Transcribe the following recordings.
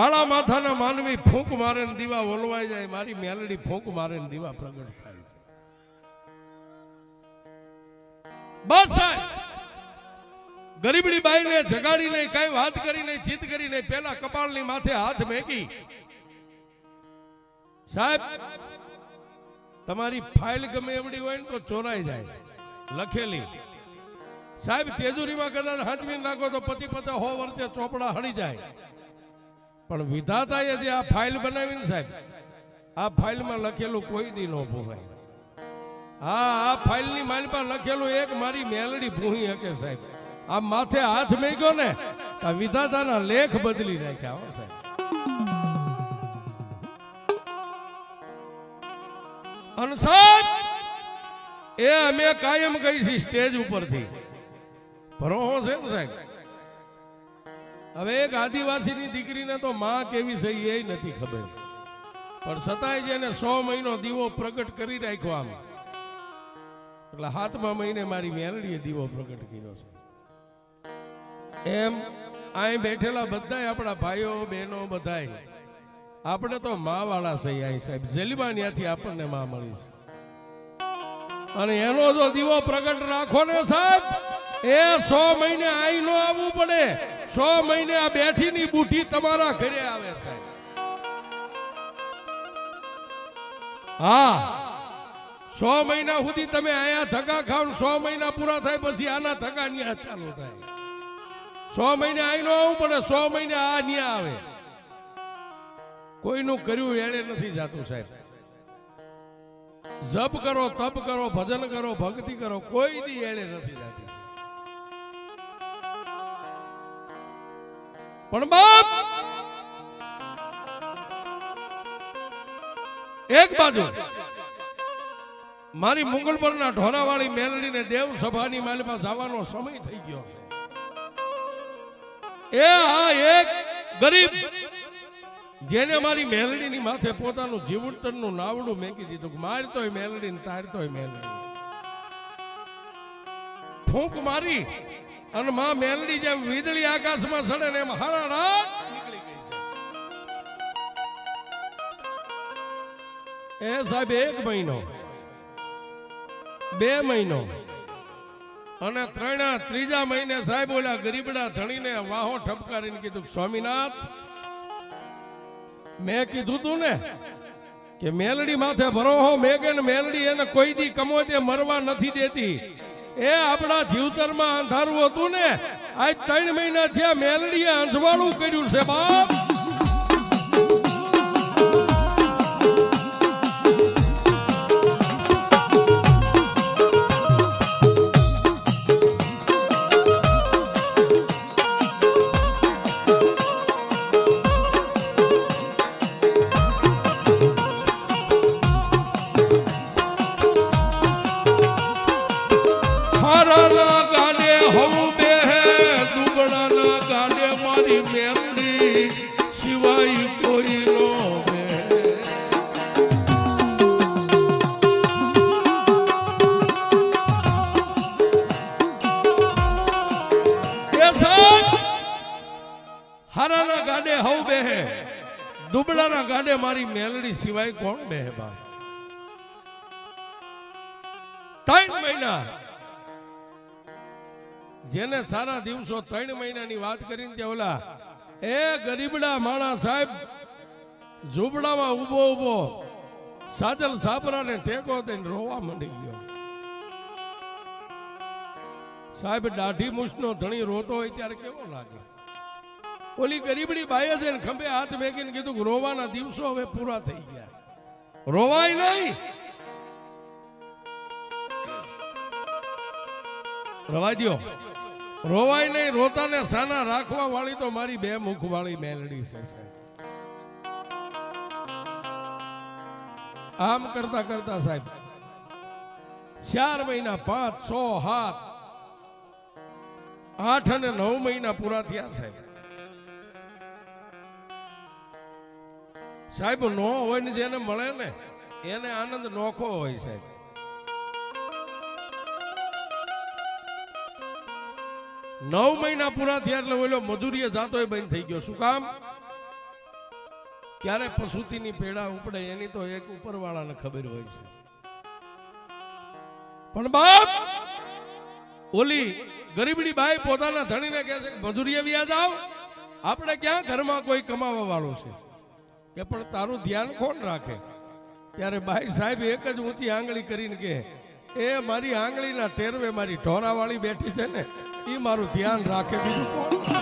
કાળા માથાના માનવી ફૂંક મારે દીવા ઓલવાઈ જાય, મારી મેલડી ફૂંક મારે દીવા પ્રગટ થાય છે. બસ ગરીબડી બાઈને જગાડી નહીં, કઈ વાત કરી નહીં જીત કરી નહીં પેલા કપાળની માથે હાથ મેકી. સાહેબ, તમારી ફાઇલ ગમે એવડી હોય ને તો ચોરાઈ જાય, લખેલી. સાહેબ, તેજુરીમાં કદાચ હાજમી નાખો તો પતિ પતે હો વર્ષે ચોપડા હળી જાય. પણ વિધાતાએ જે આ ફાઇલ બનાવીને સાહેબ, આ ફાઇલમાં લખેલું કોઈ દી ન ભૂવાય. હા, આ ફાઇલની માલપા લખેલું એક મારી મેલડી ભૂહી હકે સાહેબ. આ માથે હાથ મેક્યો ને આ વિધાતાના લેખ બદલી નાખ્યા હો સાહેબ. અનસાદ એ અમે કાયમ કહીશી સ્ટેજ ઉપરથી. ભરો છે ને સાહેબ? હવે એક આદિવાસીની દીકરીને તો માં કેવી છે એ નથી ખબર. પણ છતાંય જેને સો મહિનો દીવો પ્રગટ કરી રાખ્યો આમ. એટલે હાથમાં મહિને મારી મેરડીએ દીવો પ્રગટ કર્યો છે. એમ અહીં બેઠેલા બધા આપણા ભાઈઓ, બહેનો બધાય. આપણે તો મા વાળા છે અહીં સાહેબ. જલીબા ત્યાંથી આપણને માં મળી છે. અને એનો જો દીવો પ્રગટ રાખો ને સાહેબ, એ સો મહિને આઈ નો આવવું પડે. સો મહિને આ બેઠીની બુઠી તમારા ઘરે આવે સાહેબ હા સો મહિના સુધી તમે અહીંયા ધક્કા ખાવ છ મહિના પૂરા થાય પછી આના ધગા ન્યા ચાલુ થાય. સો મહિને આઈ નો આવવું પડે સો મહિને આ ન્યા આવે. કોઈનું કર્યું એળે નથી જાતું સાહેબ. જપ કરો, તપ કરો, ભજન કરો, ભક્તિ કરો, કોઈ દી એળે નથી જાતી. પણ બાપ, એક બાજુ, મારી મુગલ પરના ઢોરાવાળી મેલડીને દેવ સભાની માલમાં જવાનો સમય થઈ ગયો છે. એ આ એક ગરીબ, જેને મારી મેલડીની માથે પોતાનું જીવતરનું નાવડું મેકી દીધું, મારતોય માર મેલડી ને તાર તોય મેલડી. ફૂંક મારી અને માં મેલડી જેમ વીજળી આકાશમાં સડે ને એમ છે. એ સાહેબ, એક મહિનો. બે મહિનો. અને ત્રણા ત્રીજા મહિને સાહેબ ઓલા ગરીબડા ધણીને વાહો ઠપકારીને કીધું, સ્વામિનાથ, મેં કીધું તું ને કે મેલડી માથે ભરોહો મેગે ને મેલડી એને કોઈ દી કમોદે મરવા નથી દેતી. એ આપણા જીવતરમાં અંધારું હતું ને. આજ ત્રણ મહિના થયા મેલડીએ અંજવાળું કર્યું છે બાપ. સિવાય કોણ મહેબા ત્રણ મહિના. જેને સારા દિવસો ત્રણ મહિનાની વાત કરીને ત્યાં ઓલા, એ ગરીબડા માણા સાહેબ, ઝૂંપડામાં ઊભો ઊભો, સાજલ સાપરાને ટેકો દઈને રોવા માંડી ગયો. સાહેબ, દાઢી મૂછનો ધણી રોતો હોય ત્યારે કેવો લાગે? ઓલી ગરીબડી બાઈએ છે ખંભે હાથ મેકીને કીધું રોવાના દિવસો હવે પૂરા થઈ ગયા. રોવાય નહીં. રવા દો રોવાય નહીં, રોતાને સાના રાખવા વાળી તો મારી બે મુખ વાળી મેલડી છે આમ કરતા કરતા, સાહેબ, ચાર મહિના, પાંચ સો સાત, આઠ અને નવ મહિના પૂરા થયા, સાહેબ. સાહેબ, નો હોય ને જેને મળે ને, એને આનંદ નોખો હોય સાહેબ. નવ મહિના પૂરા થયા એટલે ઓલો મજૂરીએ જાતો બંધ થઈ ગયો. શું કામ? ક્યારે પશુતીની પેડા ઉપડે, એની તો એક ઉપરવાળાને ખબર હોય છે. પણ બાપ, ઓલી ગરીબડી બાઈ પોતાના ધણીને કહે છે મજૂરીએ વ્યાજ આવ. આપણે ક્યાં ઘરમાં કોઈ કમાવા વાળો છે? કે પણ તારું ધ્યાન કોણ રાખે? ત્યારે ભાઈ સાહેબ એક જ ઊંચી આંગળી કરીને કે એ મારી આંગળીના ટેરવે મારી ઢોરાવાળી બેઠી છે ને એ મારું ધ્યાન રાખે બીજું કોણ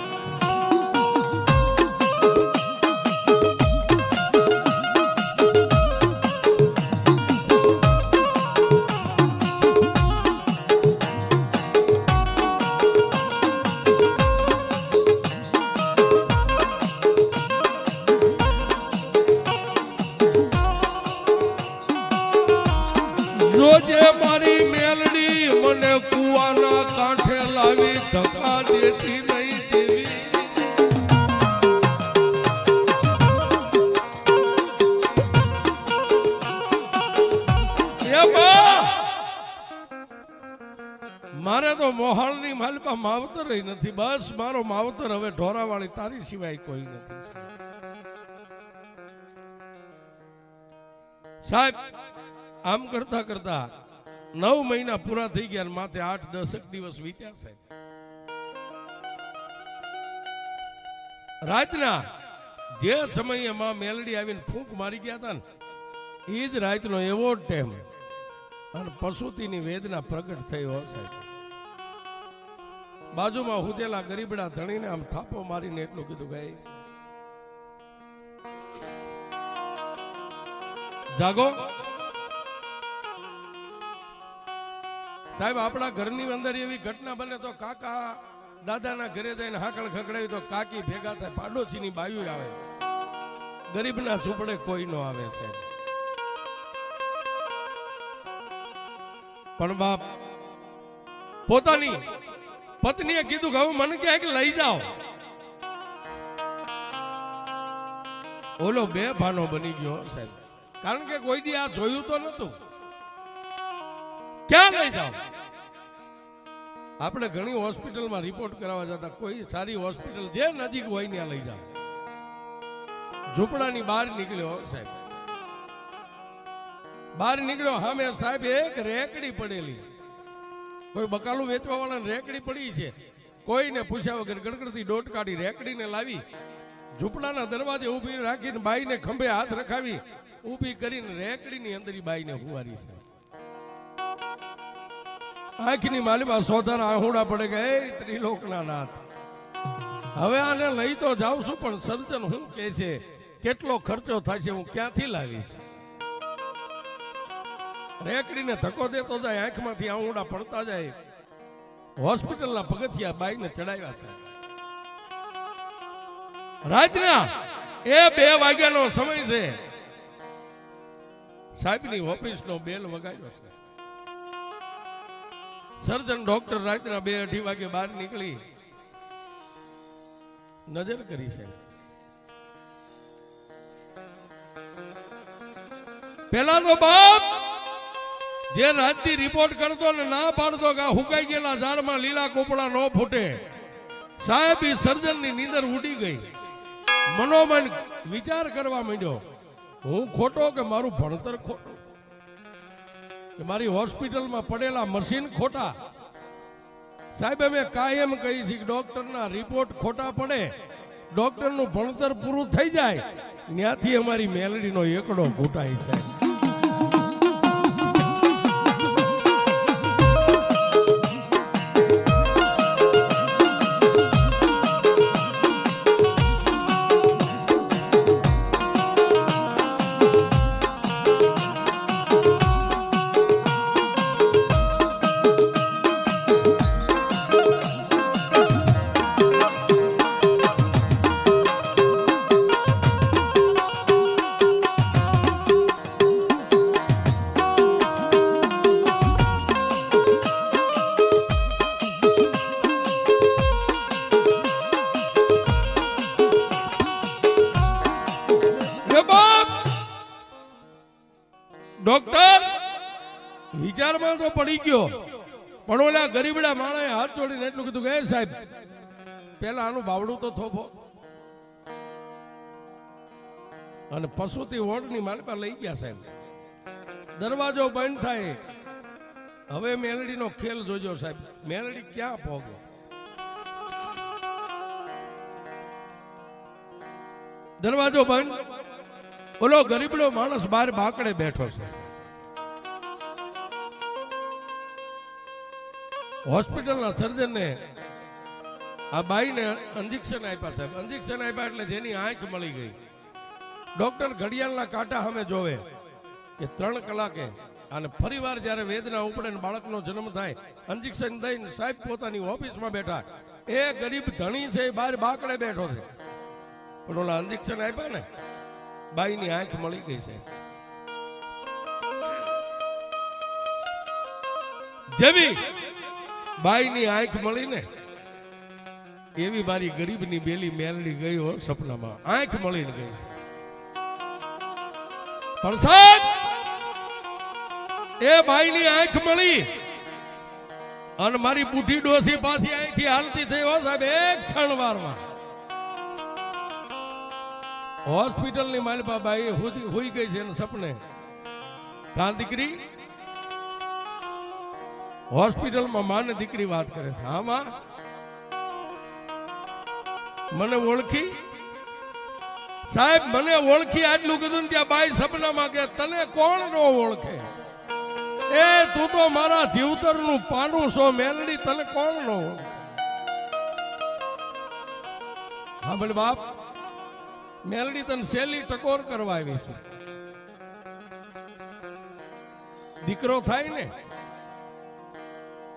હવે ઢોરાવાળી તારી સિવાય કોઈ નથી સાહેબ. આમ કરતા કરતા નવ મહિના પૂરા થઈ ગયા માથે આઠ દસક દિવસ વીત્યા સાહેબ. રાતના જે સમયે માં મેલડી આવીને ફૂંક મારી ગયા હતા ને એ જ રાતનો એવો ટાઈમ અને પશુતિની વેદના પ્રગટ થઈ હોય સાહેબ. બાજુમાં હુદેલા ગરીબડા ધણીને આમ થાપો મારીને એટલું કીધું કે જાગો. સાહેબ, આપણા ઘરની અંદર એવી ઘટના બને તો કાકા દાદાના ઘરે જઈને હાકળ ખકડાવી તો કાકી ભેગા થાય, પાડોશીની બાયુ આવે. ગરીબના ઝૂંપડે કોઈ નો આવે છે પણ બાપ, પોતાની પત્નીએ કીધું કે હવે મને ક્યાંક લઈ જાઓ. ઓલો બે ભાનો બની ગયો સાહેબ. કારણ કે કોઈ દી આ જોયું તો નતું ક્યાં લઈ જાઓ? આપણે ઘણી હોસ્પિટલમાં રિપોર્ટ કરાવવા જતા કોઈ સારી હોસ્પિટલ જે નજીક હોય ત્યાં લઈ જાઓ. ઝૂંપડાની બહાર નીકળ્યો સાહેબ. બહાર નીકળ્યો. સામે સાહેબ એક રેકડી પડેલી. કોઈ બકાલું વેચવા વાળાને રેકડી પડી છે. કોઈને પૂછ્યા વગર ગડગડતી દોટ કાઢી રેકડીને લાવી, ઝૂંપડાના દરવાજે ઊભી રાખીને બાઈને ખંભે હાથ રખાવી, ઊભી કરીને રેકડીની અંદર બાઈને હુવારી છે. આંખની માલિબા સોધાના આહુડા પડે કે, એ ત્રિલોકના નાથ. હવે આને લઈ તો જાઉં છું, પણ સર્જન હું કે છે, કેટલો ખર્ચો થશે, હું ક્યાંથી લાવીશ? રેકડીને ધક્કો દેતો જાય, આંખમાંથી આહુડા પડતા જાય. હોસ્પિટલના પગથિયા બાઈકને ચડાવ્યા છે. રાતના એ બે વાગ્યાનો સમય છે. સાહેબની ઓફિસનો બેલ વગાડ્યો છે. સર્જન ડોક્ટર રાતના બે અઢી વાગે બહાર નીકળી. નજર કરી છે. પેલા તો બાપ જે રાતથી રિપોર્ટ કરતો ને ના પાડતો કે હુકાઈ ગયેલા ઝાડમાં લીલા કોપડા ન ફૂટે. સાહેબ, ઈ સર્જનની નીંદર ઉડી ગઈ. મનોમન વિચાર કરવા માંડ્યો, હું ખોટો કે મારું ભણતર ખોટું? કે મારી હોસ્પિટલમાં પડેલા મશીન ખોટા? સાહેબ, અમે કાયમ કહી છે કે ડોક્ટરના રિપોર્ટ ખોટા પડે. ડોક્ટરનું ભણતર પૂરું થઈ જાય. ત્યાંથી અમારી મેલડીનો એકડો ઘૂંટાય, સાહેબ. ડોક્ટર, વિચારમાં તો પડી ગયો. પણ ઓલા ગરીબડા માણસે હાથ જોડીને એટલું કીધું કે સાહેબ, પેલા આનું બાવડું તો થોભો. અને પશુથી વોર્ડની માલિકા લઈ ગયા સાહેબ. દરવાજો બંધ થાય. હવે મેલડીનો ખેલ જોજો સાહેબ. મેલડી ક્યાં પહોંચો દરવાજો બંધ. ઓલો ગરીબડો માણસ બહાર બાકડે બેઠો છે. હોસ્પિટલના સર્જનને આ બાઈને ઇન્જેક્શન આપ્યા સાહેબ. ઇન્જેક્શન આપ્યા એટલે જેની આંખ મળી ગઈ. ડોક્ટર ઘડિયાળના કાંટા સામે જોવે કે ત્રણ કલાકે અને ફરીવાર જ્યારે વેદના ઉપડે ને બાળકનો જન્મ થાય ઇન્જેક્શન દઈને સાહેબ પોતાની ઓફિસમાં બેઠા. એ ગરીબ ધણી છે બહાર બાકડે બેઠો છે. પણ ઓલા ઇન્જેક્શન આપ્યા ને બાઈની આંખ મળી ગઈ છે. જેવી બાઈની આંખ મળી ને એવી મારી ગરીબની બેલી મેલડી ગઈ હો સપનામાં. આંખ મળીને ગઈ. પણ એ બાઈની આંખ મળી અને મારી બુઢી ડોસી પાછી અહીંથી હાલતી થઈ હો સાહેબ, એક ક્ષણવારમાં. હોસ્પિટલની માલપા બાઈ હુઈ ગઈ છે સપને. કા દીકરી? હોસ્પિટલમાં માને દીકરી વાત કરે છે. હા મને ઓળખી? સાહેબ, મને ઓળખી આટલું કીધું ત્યાં બાઈ સપનામાં કે તને કોણ નો ઓળખે? એ, તું તો મારા જીવતરનું પાનું છો, મેલડી, તને કોણ નો ઓળખે? હા ભલે બાપ. મેલડી તને શેલી ટકોર કરવા આવી છે. દીકરો થાય ને,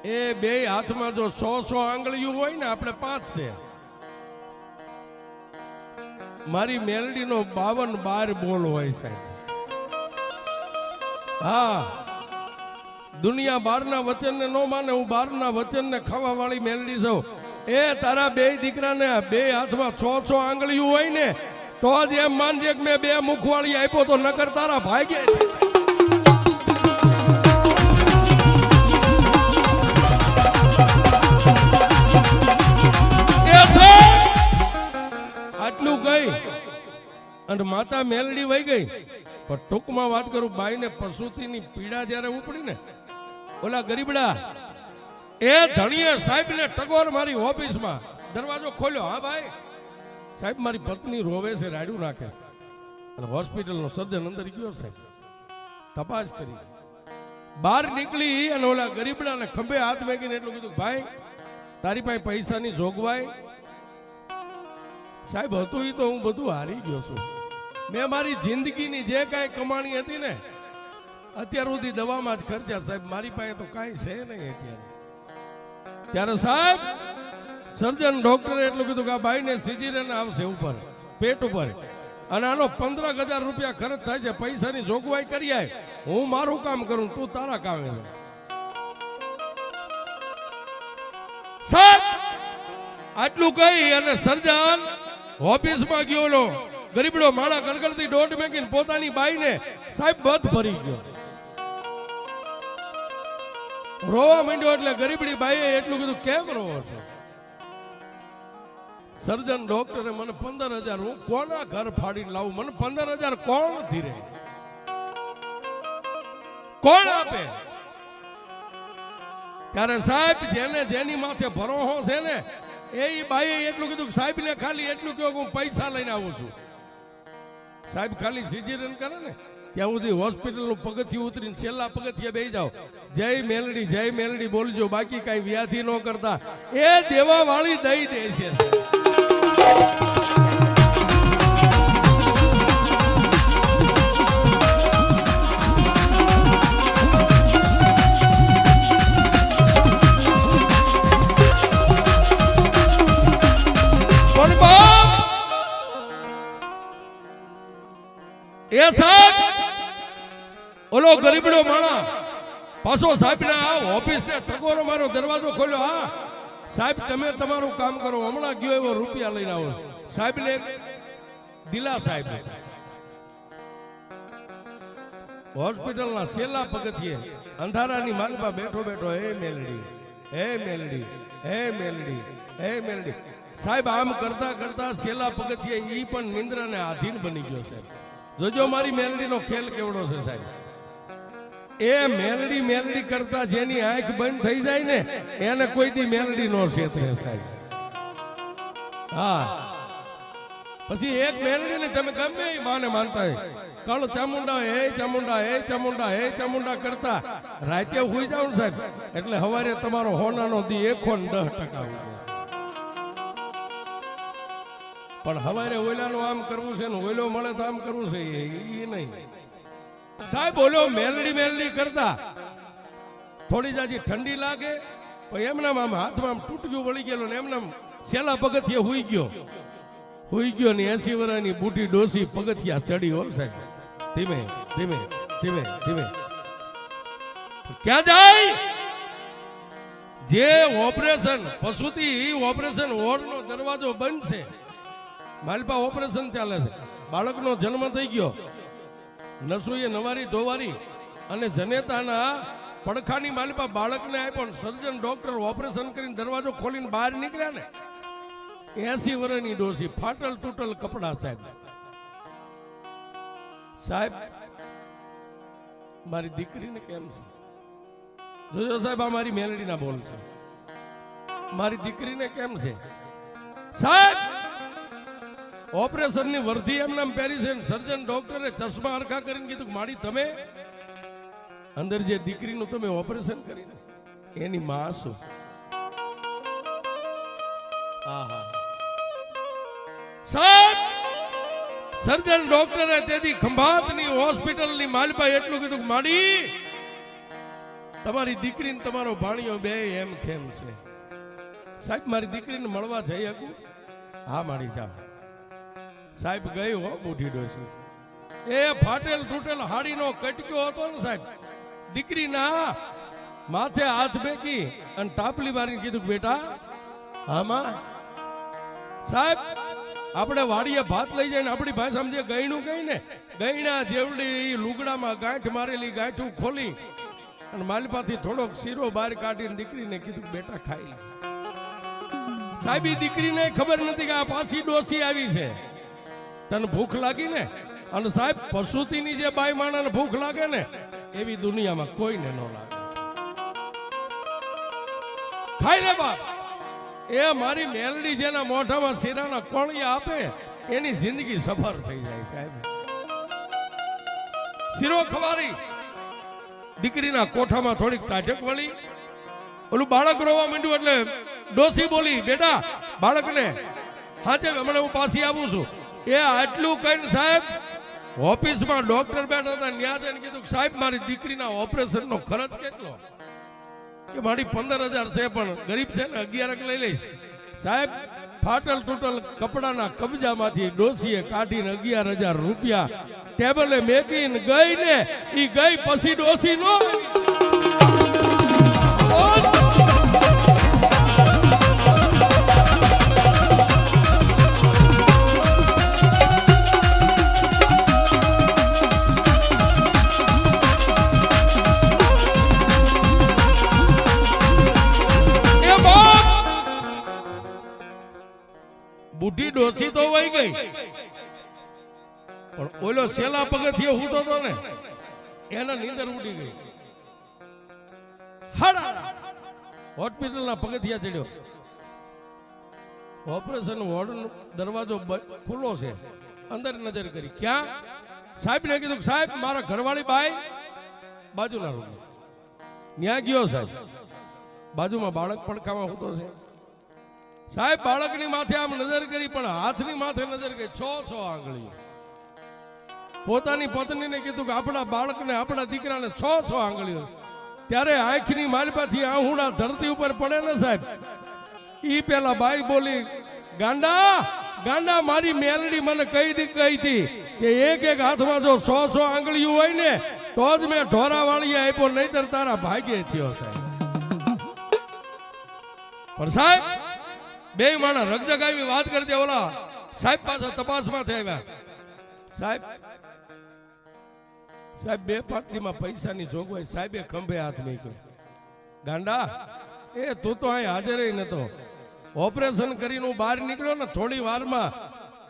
એ બે હાથમાં જો સો સો આંગળીયું હોય ને, આપણે પાંચ છે. મારી મેલડીનો બાવન બાર બોલ હોય સાહેબ. હા, દુનિયા બારના વચનને ન માને, હું બારના વચનને ખાવા વાળી મેલડી છું. એ તારા બે દીકરાને બે હાથમાં છ છ આંગળીયું હોય ને તો જ એમ માનજે કે મેં બે મુખવાળી આપ્યો તો નકર તારા ભાગે આટલું કઈ અને માતા મેલડી વહી ગઈ. પણ ટૂંકમાં વાત કરું, બાઈને પ્રસુતિની પીડા જ્યારે ઉપડી ને, ઓલા ગરીબડા, એ ધણીએ સાહેબને ટકોર મારી ઓફિસમાં દરવાજો ખોલ્યો. હા ભાઈ? સાહેબ, મારી પત્ની રોવે છે, રાડ્યું નાખે. અને હોસ્પિટલનો સર્જન અંદર ગયો સાહેબ તપાસ કરી. બહાર નીકળી અને ઓલા ગરીબડાને ખંભે હાથ મેકીને એટલું કીધું, ભાઈ, તારી પાસે પૈસાની જોગવાઈ. સાહેબ, હતું એ તો હું બધું હારી ગયો છું. મેં મારી જિંદગીની જે કાંઈ કમાણી હતી ને, અત્યાર સુધી દવામાં જ ખર્ચ્યા. સાહેબ, મારી પાસે તો કાંઈ છે નહીં અત્યારે. ત્યારે સાહેબ સર્જન ડોક્ટરે એટલું કીધું કે આ બાઈને સિઝેરિયન આવશે ઉપર, પેટ ઉપર. અને આનો પંદર હજાર રૂપિયા ખર્ચ થાય છે, પૈસાની જોગવાઈ કરી આય. હું મારું કામ કરું, તું તારા કામે આટલું કહી અને સર્જન ઓફિસમાં ગયો લો. ગરીબડો માણા ગળગળતી દોઢ મેકીને પોતાની બાઈને સાહેબ બધ ભરી ગયો. રોવા માંડ્યો એટલે ગરીબડી બાઈએ એટલું કીધું, કેમ રોવો છો? સર્જન ડોક્ટરે મને પંદર હજાર, હું કોના ઘર ફાડીને લાવું? મને પંદર હજાર કોણ ધીરે? કોણ આપે? ત્યારે સાહેબ, જેને જેની માથે ભરોહો છે ને, એ બાઈએ એટલું કીધું કે સાહેબને ખાલી એટલું કહ્યું હું પૈસા લઈને આવું છું. સાહેબ ખાલી સિઝેરિયન કરે ને, ત્યાં સુધી હોસ્પિટલનું પગથિયું ઉતરીને છેલ્લા પગથિયે બે જાઓ. જય મેલડી જય મેલડી બોલજો, બાકી કાંઈ વ્યાધિ ન કરતા. એ દેવા વાળી દઈ દે છે. એ સાહેબ, ઓલો ગરીબડો માણા પાછો સાહેબ ને ઓફિસ ને ટકોરો મારો દરવાજો ખોલ્યો, હા. સાહેબ, તમે તમારું કામ કરો. હમણાં ગયો એવો રૂપિયા લઈને આવો. સાહેબ ને દિલા સાહેબ. હોસ્પિટલના છેલ્લા પગથિયે અંધારાની માલમાં બેઠો બેઠો, હે મેલડી હે મેલડી હે મેલડી હે મેલડી. સાહેબ, આમ કરતા કરતા છેલ્લા પગથિયે એ પણ નિંદ્રાને આધીન બની ગયો છે. જોજો મારી મેલડીનો ખેલ કેવડો છે સાહેબ. એ મેલડી મેલડી કરતા જેની આંખ બંધ થઈ જાય ને, એને કોઈ દી મેલડી નો છેતરે સાહેબ. હા. પછી એક મેલડી ને તમે ગમે એ માને માનતા હોય. કળ ચામુંડા હે ચામુંડા હે ચામુંડા હે ચામુંડા કરતા રાતે હોઈ જાવ ને સાહેબ. એટલે હવારે તમારો હોનાનો દી એકો ને દસ ટકા. પણ હવારે ઓલાનું આમ કરવું છે ને, ઓલો મળે તો આમ કરવું છે એ નહીં. સાહેબ બોલો મેલડી મેલડી કરતા. થોડી જાજી ઠંડી લાગે પણ એમના આમ હાથમાં આમ તૂટક્યું વળી ગયેલો ને એમના છેલ્લા પગથિયે હુઈ ગયો. હુઈ ગયો ને એસી વર્ષની બુટી ડોસી પગથિયા ચડી હો સાહેબ. ધીમે ધીમે ધીમે ધીમે. ક્યાં જાય? જે ઓપરેશન, પશુથી ઓપરેશન વોર્ડનો દરવાજો બંધ છે. માલપા ઓપરેશન ચાલે છે. બાળકનો જન્મ થઈ ગયો. નસુએ નવારી ધોવારી અને જનેતાના પડખાની માલિપા બાળકને આપ્યો સર્જન ડોક્ટર ઓપરેશન કરીને દરવાજો ખોલીને બહાર નીકળ્યા ને. એસી વર્ષની ડોસી, ફાટલ તૂટલ કપડા સાહેબ. સાહેબ, મારી દીકરીને કેમ છે? જોજો સાહેબ, આ મારી મેલડીના બોલ છે. મારી દીકરીને કેમ છે? સાહેબ! ઓપરેશનની વર્ધી એમનામ પહેરી છે સર્જન ડોક્ટરે ચશ્મા હરખા કરીને કીધું માડી તમે અંદર જે દીકરીનું તમે ઓપરેશન કરીને એની માં શું? સર્જન ડોક્ટરે તેથી ખંભાતની હોસ્પિટલની માલપા એટલું કીધું માડી તમારી દીકરીને તમારો ભાણિયો બે એમ ખેમ છે. સાહેબ, મારી દીકરીને મળવા જઈ શકું? હા માડી જાઓ. સાહેબ ગઈ હો, બુઢી ડોસી એ ફાટેલ તૂટેલ હાડીનો કટક્યો હતો ને સાહેબ. દીકરીના માથે હાથ બેકી અને ટાપલી મારીને કીધું બેટા, આમાં સાહેબ, આપણે વાડીએ ભાત લઈ જઈને આપણી ભાષામાં જે ગયણું કઈ ને, ગયણા જેવડી લુગડામાં ગાંઠ મારેલી ગાંઠું ખોલી અને માલપાથી થોડોક શીરો બહાર કાઢીને દીકરીને કીધું બેટા, ખાઈ લે. સાહેબ દીકરીને ખબર નથી કે આ પાછી ડોસી આવી છે. તને ભૂખ લાગી ને? અને સાહેબ, પશુતીની જે બાઈ માણાને ભૂખ લાગે ને, એવી દુનિયામાં કોઈને ન લાગે. ખાઈ લે બાપ, એ મારી મેલડી જેના મોઢામાં શીરાના કોળિયા આપે, એની જિંદગી સફર થઈ જાય સાહેબ. શીરો ખવારી, દીકરીના કોઠામાં થોડીક તાજક વળી. ઓલું બાળક રોવા માંડ્યું એટલે ડોસી બોલી, બેટા, બાળકને હાચે હમણાં હું પાછી આવું છું. એ આટલું કહીને સાહેબ, ઓફિસમાં ડોક્ટર બેઠા હતા ન્યા જઈને કીધું સાહેબ, મારી દીકરીના ઓપરેશનનો ખર્ચ કેટલો? કે મારી પંદર હજાર છે, પણ ગરીબ છે ને, અગિયાર લઈ લઈશ સાહેબ, ફાટલ તૂટલ કપડાના કબજામાંથી ડોસીએ કાઢીને અગિયાર હજાર રૂપિયા ટેબલે મેકીને ગઈ ને એ ગઈ પછી ડોસી નો બુઢી ડોસી તો વહી ગઈ. પણ ઓલો સેલા પગથિયે હૂતો તો ને, એના નીંદર ઉડી ગઈ. હાડા! હોસ્પિટલના પગથિયા ચડ્યો. ઓપરેશન વોર્ડનો દરવાજો ખુલ્લો છે. અંદર નજર કરી. ક્યાં? સાહેબ ને કીધું સાહેબ, મારા ઘરવાળી બાઈ બાજુના રૂમ ન્યા ગયો સાહેબ. બાજુમાં બાળક પડખામાં હોતો છે. સાહેબ, બાળકની માથે આમ નજર કરી, પણ હાથની માથે નજર કરી. છ છ આંગળીઓ પોતાની પત્નીને કીધું કે આપણા બાળકને આપણા દીકરાને છ છ આંગળીઓ ત્યારે આંખની માલપાથી આહુડા ધરતી ઉપર પડે ને સાહેબ. ઈ પેલા બાઈ બોલી, ગાંડા ગાંડા, મારી મેલડી મને કહી દી, કહી હતી કે એક એક હાથમાં જો સો સો આંગળીઓ હોય ને, તો જ મેં ઢોરા વાળી આપ્યો, નહીતર તારા ભાગ્યે થયો સાહેબ. પણ સાહેબ બે માણસ રગજગાવી વાત કરતી ઓલા. સાહેબ પાસે તપાસમાં આવ્યા. સાહેબ સાહેબ, બે પાકીમાં પૈસાની જોગવાઈ. સાહેબે ખંભે હાથ મૂક્યો. ગાંડા, એ તું તો અહીં હાજર નતો. ઓપરેશન કરીને હું બહાર નીકળ્યો ને થોડી વારમાં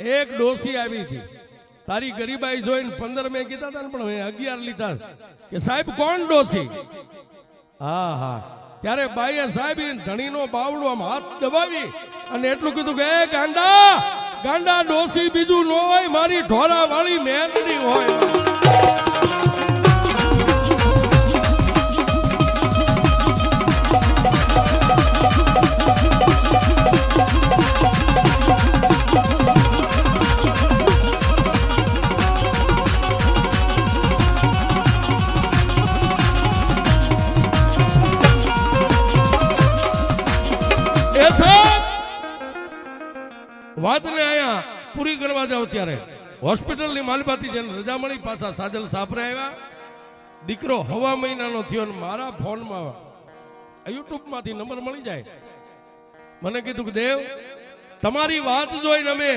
એક ડોસી આવી હતી. તારી ગરીબાઈ જોઈને પંદર મેં કીધા હતા ને પણ અગિયાર લીધા. કે સાહેબ, કોણ ડોસી? હા હા. ત્યારે બાઈએ સાહેબ ધણી ધણીનો બાવડો આમ હાથ દબાવી અને એટલું કીધું કે ગાંડા ગાંડા ડોસી બીજું ન હોય, મારી ઢોરા વાળી મેલડી હોય. હોસ્પિટલની માલબાથી જેને રજા મળી, પાછા સાજલ સાપરે આવ્યા. દીકરો હવા મહિનાનો થયો ને મારા ફોનમાં યુટ્યુબમાંથી નંબર મળી જાય. મને કીધું કે, દેવ, તમારી વાત જોઈને અમે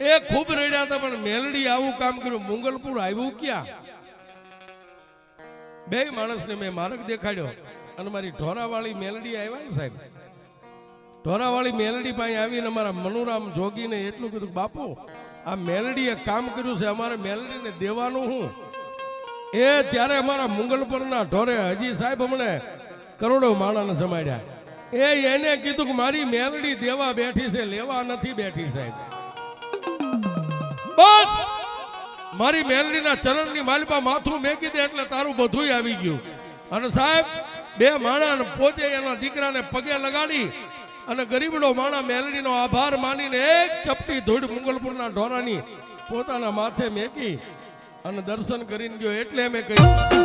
એ ખૂબ રડ્યા હતા, પણ મેલડી આવું કામ કર્યું. મુંગલપુર આવ્યું ક્યાં? બે માણસને મેં માર્ગ દેખાડ્યો અને મારી ઢોરાવાળી મેલડી આવ્યા ને સાહેબ. ઢોરાવાળી મેલડી પાસે આવીને અમારા મનુરામ જોગીને એટલું કીધું બાપુ, આ મેલડીએ કામ કર્યું છે, અમારે મેલડીને દેવાનું હું. એ ત્યારે અમારા મુંગલપરના ઢોરે હજી સાહેબ અમને કરોડો માણાને જમાડ્યા એ એને કીધું કે, મારી મેલડી દેવા બેઠી છે, લેવા નથી બેઠી સાહેબ. બસ! મારી મેલડીના ચરણની માલિપા માથું મેકી દે એટલે તારું બધું આવી ગયું. અને સાહેબ, બે માણા પોતે એના દીકરાને પગે લગાડી અને ગરીબડો માણા મેલડીનો આભાર માનીને એક ચપટી ધૂળ મુગલપુરના ઢોરાની પોતાના માથે મેકી અને દર્શન કરીને ગયો એટલે મેં કહ્યું